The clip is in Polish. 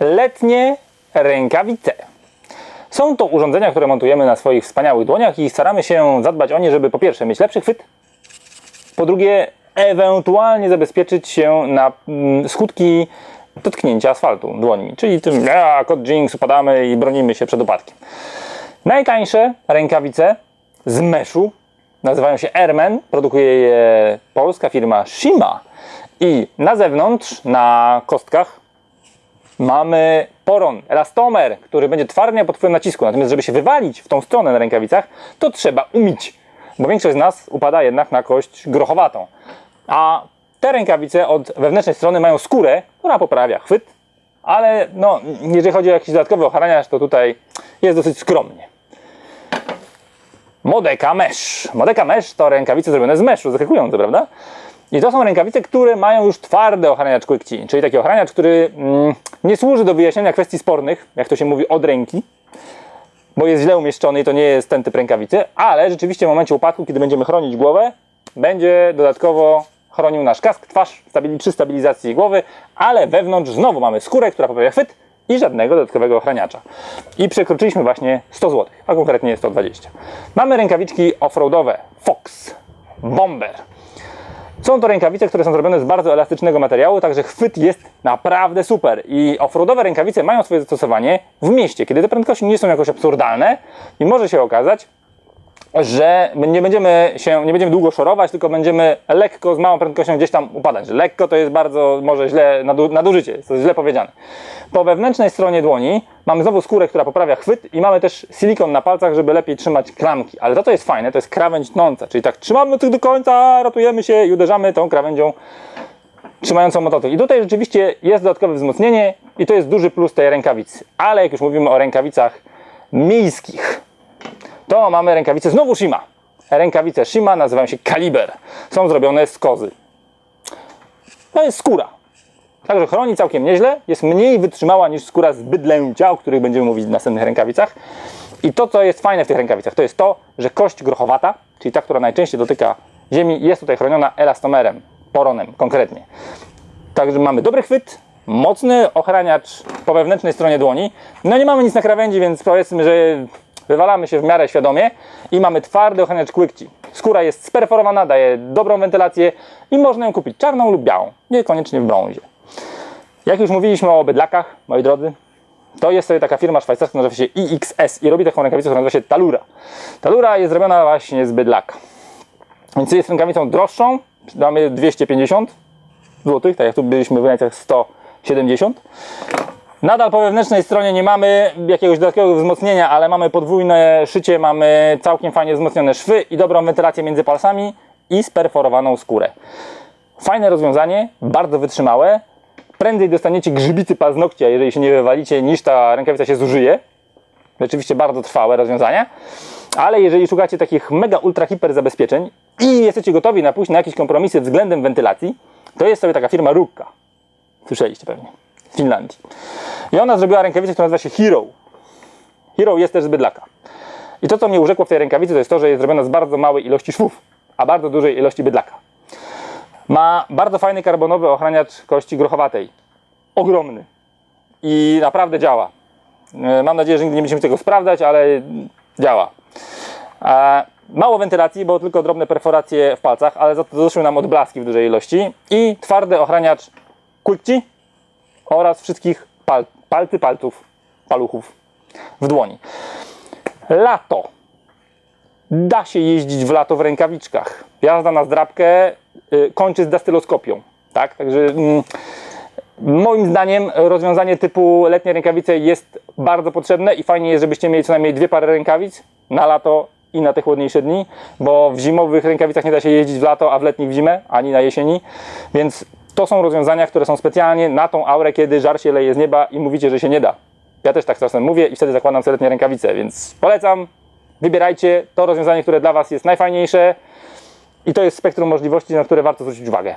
letnie rękawice. Są to urządzenia, które montujemy na swoich wspaniałych dłoniach i staramy się zadbać o nie, żeby po pierwsze mieć lepszy chwyt, po drugie ewentualnie zabezpieczyć się na mm, skutki dotknięcia asfaltu dłońmi, czyli tym jak od jinx upadamy i bronimy się przed upadkiem. Najtańsze rękawice z meszu nazywają się Airman, produkuje je polska firma Shima i na zewnątrz, na kostkach mamy poron, elastomer, który będzie twardnie pod wpływem nacisku. Natomiast, żeby się wywalić w tą stronę na rękawicach, to trzeba umić, bo większość z nas upada jednak na kość grochowatą. A te rękawice od wewnętrznej strony mają skórę, która poprawia chwyt, ale no, jeżeli chodzi o jakiś dodatkowy ochraniacz, to tutaj jest dosyć skromnie. Modeka Mesh. Modeka Mesh to rękawice zrobione z meszu, zaskakujące, prawda? I to są rękawice, które mają już twardy ochraniacz Quick czyli taki ochraniacz, który mm, nie służy do wyjaśniania kwestii spornych, jak to się mówi, od ręki, bo jest źle umieszczony i to nie jest ten typ rękawicy, ale rzeczywiście w momencie upadku, kiedy będziemy chronić głowę, będzie dodatkowo chronił nasz kask, twarz przy stabilizacji głowy, ale wewnątrz znowu mamy skórę, która poprawia chwyt i żadnego dodatkowego ochraniacza. I przekroczyliśmy właśnie 100 zł, a konkretnie 120. Mamy rękawiczki offroadowe Fox Bomber. Są to rękawice, które są zrobione z bardzo elastycznego materiału, także chwyt jest naprawdę super. I offroadowe rękawice mają swoje zastosowanie w mieście, kiedy te prędkości nie są jakoś absurdalne i może się okazać, że nie będziemy się, nie będziemy długo szorować, tylko będziemy lekko, z małą prędkością gdzieś tam upadać. Lekko to jest bardzo, może źle, nadu, nadużycie, jest to źle powiedziane. Po wewnętrznej stronie dłoni mamy znowu skórę, która poprawia chwyt i mamy też silikon na palcach, żeby lepiej trzymać klamki. Ale to, jest fajne, to jest krawędź tnąca, czyli tak trzymamy tych do końca, ratujemy się i uderzamy tą krawędzią trzymającą mototyl. I tutaj rzeczywiście jest dodatkowe wzmocnienie i to jest duży plus tej rękawicy. Ale jak już mówimy o rękawicach miejskich, to mamy rękawice znowu Shima. Rękawice Shima nazywają się Kaliber. Są zrobione z kozy. To jest skóra. Także chroni całkiem nieźle. Jest mniej wytrzymała niż skóra z bydlęcia, o których będziemy mówić w następnych rękawicach. I to, co jest fajne w tych rękawicach, to jest to, że kość grochowata, czyli ta, która najczęściej dotyka ziemi, jest tutaj chroniona elastomerem, poronem konkretnie. Także mamy dobry chwyt, mocny ochraniacz po wewnętrznej stronie dłoni. No nie mamy nic na krawędzi, więc powiedzmy, że wywalamy się w miarę świadomie i mamy twardy ochraniacz Quick Skóra jest sperforowana, daje dobrą wentylację i można ją kupić czarną lub białą, niekoniecznie w brązie. Jak już mówiliśmy o bydlakach, moi drodzy, to jest sobie taka firma szwajcarska, nazywa się IXS i robi taką rękawicę, która nazywa się Talura. Talura jest zrobiona właśnie z bydlaka. Więc jest rękawicą droższą, mamy 250 zł, tak jak tu byliśmy w granicach 170. Nadal po wewnętrznej stronie nie mamy jakiegoś dodatkowego wzmocnienia, ale mamy podwójne szycie, mamy całkiem fajnie wzmocnione szwy i dobrą wentylację między palcami i sperforowaną skórę. Fajne rozwiązanie, bardzo wytrzymałe. Prędzej dostaniecie grzybicy paznokcia, jeżeli się nie wywalicie, niż ta rękawica się zużyje. Rzeczywiście bardzo trwałe rozwiązania. Ale jeżeli szukacie takich mega, ultra, hiper zabezpieczeń i jesteście gotowi na pójść na jakieś kompromisy względem wentylacji, to jest sobie taka firma Rukka. Słyszeliście pewnie. Finlandii. I ona zrobiła rękawicę, która nazywa się Hero. Hero jest też z bydlaka. I to, co mnie urzekło w tej rękawicy, to jest to, że jest zrobiona z bardzo małej ilości szwów, a bardzo dużej ilości bydlaka. Ma bardzo fajny karbonowy ochraniacz kości grochowatej. Ogromny. I naprawdę działa. E, Mam nadzieję, że nigdy nie będziemy tego sprawdzać, ale działa. E, Mało wentylacji, bo tylko drobne perforacje w palcach, ale za to doszły nam odblaski w dużej ilości. I twardy ochraniacz Quickci oraz wszystkich pal palcy, palców, paluchów w dłoni. Lato. Da się jeździć w lato w rękawiczkach. Jazda na zdrabkę y, kończy z dastyloskopią. Tak? Także mm, moim zdaniem rozwiązanie typu letnie rękawice jest bardzo potrzebne i fajnie jest, żebyście mieli co najmniej dwie pary rękawic na lato i na te chłodniejsze dni, bo w zimowych rękawicach nie da się jeździć w lato, a w letnich w zimę, ani na jesieni, więc to są rozwiązania, które są specjalnie na tą aurę, kiedy żar się leje z nieba i mówicie, że się nie da. Ja też tak czasem mówię i wtedy zakładam sobie letnie rękawice, więc polecam, wybierajcie to rozwiązanie, które dla Was jest najfajniejsze i to jest spektrum możliwości, na które warto zwrócić uwagę.